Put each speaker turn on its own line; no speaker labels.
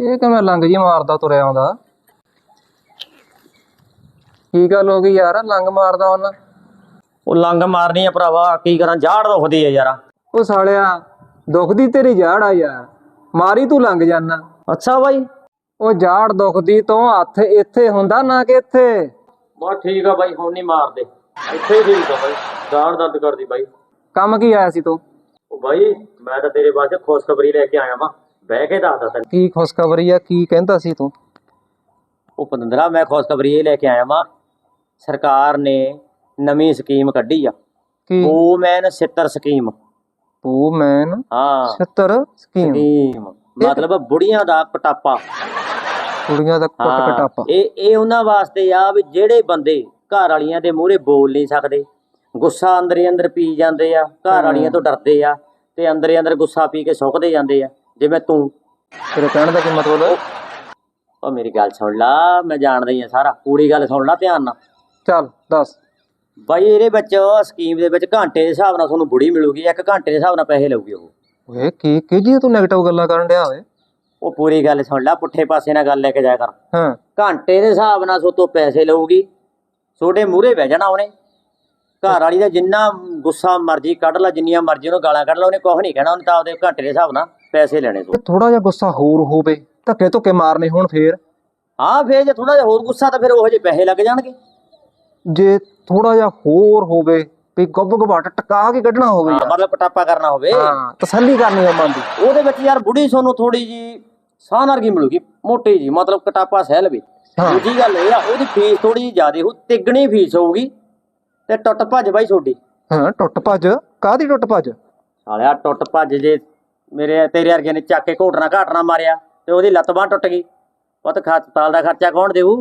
ਇਹ ਕਿਵੇਂ ਲੰਗ ਜੀ ਮਾਰਦਾ ਤੁਰਿਆ ਆਉਂਦਾ? ਕੀ ਗੱਲ ਹੋ ਗਈ ਯਾਰ? ਲੰਗ ਮਾਰਦਾ ਉਹਨਾਂ?
ਉਹ ਲੰਗ ਮਾਰਨੀ ਆ ਭਰਾਵਾ ਕੀ ਕਰਾਂ ਜਾੜ ਦੁਖਦੀ ਆ ਯਾਰਾ।
ਉਹ ਸਾਲਿਆ ਦੁਖਦੀ ਤੇਰੀ ਜਾੜ ਆ ਯਾਰ। ਮਾਰੀ ਤੂੰ ਲੰਗ ਜਾਨਾ।
ਅੱਛਾ ਬਾਈ।
ਉਹ ਜਾੜ ਦੁਖਦੀ ਤੋਂ ਹੱਥ ਇੱਥੇ ਹੁੰਦਾ ਨਾ ਕਿ ਇੱਥੇ?
ਬਸ ਠੀਕ ਆ ਬਾਈ ਹੁਣ ਨਹੀਂ ਮਾਰਦੇ। ਇੱਥੇ ਹੀ ਠੀਕ ਆ ਬਾਈ ਜਾੜ ਦਰਦ ਕਰਦੀ ਬਾਈ।
ਕੰਮ ਕੀ ਆਇਆ ਸੀ ਤੂੰ?
ਉਹ ਬਾਈ ਮੈਂ ਤਾਂ ਤੇਰੇ ਵਾਸਤੇ ਖੁਸ਼ਖਬਰੀ ਲੈ ਕੇ ਆਇਆ ਵਾਂ। ਬਹਿ ਕੇ ਦੱਸਦਾ ਤੈਨੂੰ।
ਕੀ ਖੁਸ਼ਖਬਰੀ ਆ? ਕੀ ਕਹਿੰਦਾ ਸੀ ਤੂੰ?
ਉਹ ਪਤੰਦਰਾ ਮੈਂ ਖੁਸ਼ਖਬਰੀ ਇਹ ਲੈ ਕੇ ਆਇਆ ਵਾਂ। ਸਰਕਾਰ ਨੇ ਨਵੀਂ ਸਕੀਮ ਕੱਢੀ ਆ।
ਕੀ?
ਵੂਮੈਨ ਸਿੱਤਰ ਸਕੀਮ।
ਤੂੰ ਮੈਨ
ਹਾਂ।
76 ਸਕੀਮ।
ਸਕੀਮ। ਮਤਲਬ ਬੁੜੀਆਂ ਦਾ ਪਟਾਪਾ
ਕੁੜੀਆਂ ਦਾ ਕੁੱਟ ਕਟਾਪਾ।
ਇਹ ਇਹ ਉਹਨਾਂ ਵਾਸਤੇ ਆ ਵੀ ਜਿਹੜੇ ਬੰਦੇ ਘਰ ਵਾਲੀਆਂ ਦੇ ਮੂਹਰੇ ਬੋਲ ਨਹੀਂ ਸਕਦੇ। ਗੁੱਸਾ ਅੰਦਰੇ ਅੰਦਰ ਪੀ ਜਾਂਦੇ ਆ ਘਰ ਵਾਲੀਆਂ ਤੋਂ ਡਰਦੇ ਆ ਤੇ ਅੰਦਰੇ ਅੰਦਰ ਗੁੱਸਾ ਪੀ ਕੇ ਸੁੱਕਦੇ ਜਾਂਦੇ ਆ। ਜਿਵੇਂ ਤੂੰ
ਤੇਰੇ ਕਹਿਣ ਦਾ ਕੀ ਮਤਲਬ
ਉਹ ਮੇਰੀ ਗੱਲ ਸੁਣ ਲਾ ਮੈਂ ਜਾਣਦਾ ਹੀ ਆ ਸਾਰਾ। ਪੂਰੀ ਗੱਲ ਸੁਣ ਲਾ ਧਿਆਨ ਨਾਲ।
ਚੱਲ ਦੱਸ।
ਬਾਈ ਇਹਦੇ ਵਿੱਚ ਸਕੀਮ ਦੇ ਵਿੱਚ ਘੰਟੇ ਦੇ ਹਿਸਾਬ ਨਾਲ ਤੁਹਾਨੂੰ ਬੁੜੀ ਮਿਲੂਗੀ ਇੱਕ ਘੰਟੇ ਦੇ ਹਿਸਾਬ ਨਾਲ ਪੈਸੇ ਲਊਗੀ ਉਹ।
ਓਏ ਕੀ ਕੀ ਜੀ ਤੂੰ 네ਗੇਟਿਵ ਗੱਲਾਂ ਕਰਨ ਡਿਆ ਓਏ?
ਉਹ ਪੂਰੀ ਗੱਲ ਸੁਣ ਲੈ ਪੁੱਠੇ ਪਾਸੇ ਨਾਲ ਗੱਲ ਲੈ ਕੇ ਜਾਇਆ ਕਰ।
ਹਾਂ।
ਘੰਟੇ ਦੇ ਹਿਸਾਬ ਨਾਲ ਸੋਤੋਂ ਪੈਸੇ ਲਊਗੀ। ਛੋਟੇ ਮੂਹਰੇ ਬਹਿ ਜਾਣਾ ਉਹਨੇ। ਘਰ ਵਾਲੀ ਦਾ ਜਿੰਨਾ ਗੁੱਸਾ ਮਰਜ਼ੀ ਕੱਢ ਲਾ ਜਿੰਨੀਆਂ ਮਰਜ਼ੀ ਉਹਨੂੰ ਗਾਲਾਂ ਕੱਢ ਲਾ ਉਹਨੇ ਕੁਝ ਨਹੀਂ ਕਹਿਣਾ ਉਹਨੇ ਤਾਂ ਆਪਦੇ ਘੰਟੇ ਦੇ ਹਿਸਾਬ ਨਾਲ। ਪੈਸੇ ਲੈਣੇ ਤੋਂ
ਥੋੜਾ ਜਿਹਾ ਗੁੱਸਾ ਹੋਰ ਹੋਵੇ ਧੱਕੇ ਧੁੱਕੇ ਮਾਰਨੇ ਹੋਣ ਫੇਰ।
ਹਾਂ ਫੇਰ ਜੇ ਥੋੜਾ ਜਿਹਾ ਹੋਰ ਗੁੱਸਾ ਤਾਂ ਫਿਰ ਉਹੋ ਜਿਹੇ ਪੈਸੇ ਲੱਗ ਜਾਣਗੇ।
ਜੇ ਥੋੜਾ ਜਿਹਾ ਹੋਰ ਹੋਵੇ ਵੀ ਗੱਬ ਗਬਾਟ ਟਕਾ ਕੇ ਕੱਢਣਾ ਹੋਵੇ
ਹਾਂ,
ਯਾਰ।
ਮਤਲਬ ਪਟਾਪਾ ਕਰਨਾ ਹੋਵੇ।
ਹਾਂ ਤਸੱਲੀ ਕਰਨੀ ਮਨ ਦੀ।
ਉਹਦੇ ਵਿੱਚ ਯਾਰ ਬੁੜੀ ਸੋਨੂੰ ਥੋੜੀ ਜੀ ਸਾਹ ਵਰਗੀ ਮਿਲੂਗੀ? ਮੋਟੀ ਜੀ ਮਤਲਬ ਕਟਾਪਾ ਸਹਿ ਲਵੇ।
ਹਾਂ।
ਦੂਜੀ ਗੱਲ ਇਹ ਆ ਉਹਦੀ ਫੀਸ ਥੋੜੀ ਜੀ ਜ਼ਿਆਦੇ ਹੋ ਤਿੱਗਣੀ ਫੀਸ ਹੋਊਗੀ। ਤੇ ਟੁੱਟ ਭੱਜ ਬਾਈ ਛੋਡੀ
ਹਾਂ ਟੁੱਟ ਭੱਜ। ਕਾਦੀ ਟੁੱਟ ਭੱਜ?
ਸਾਲਿਆ ਟੁੱਟ ਭੱਜ ਜੇ ਮੇਰੇ ਤੇਰੇ ਵਰਗੇ ਨੇ ਚੱਕ ਕੇ ਘੋਟਣਾ ਘਾਟਣਾ ਮਾਰਿਆ ਤੇ ਉਹਦੀ ਲੱਤ ਬਾਂਹ ਟੁੱਟ ਗਈ। ਉਹ ਪੁੱਤ ਹਸਪਤਾਲ ਦਾ ਖਰਚਾ ਕੌਣ ਦੇਊ?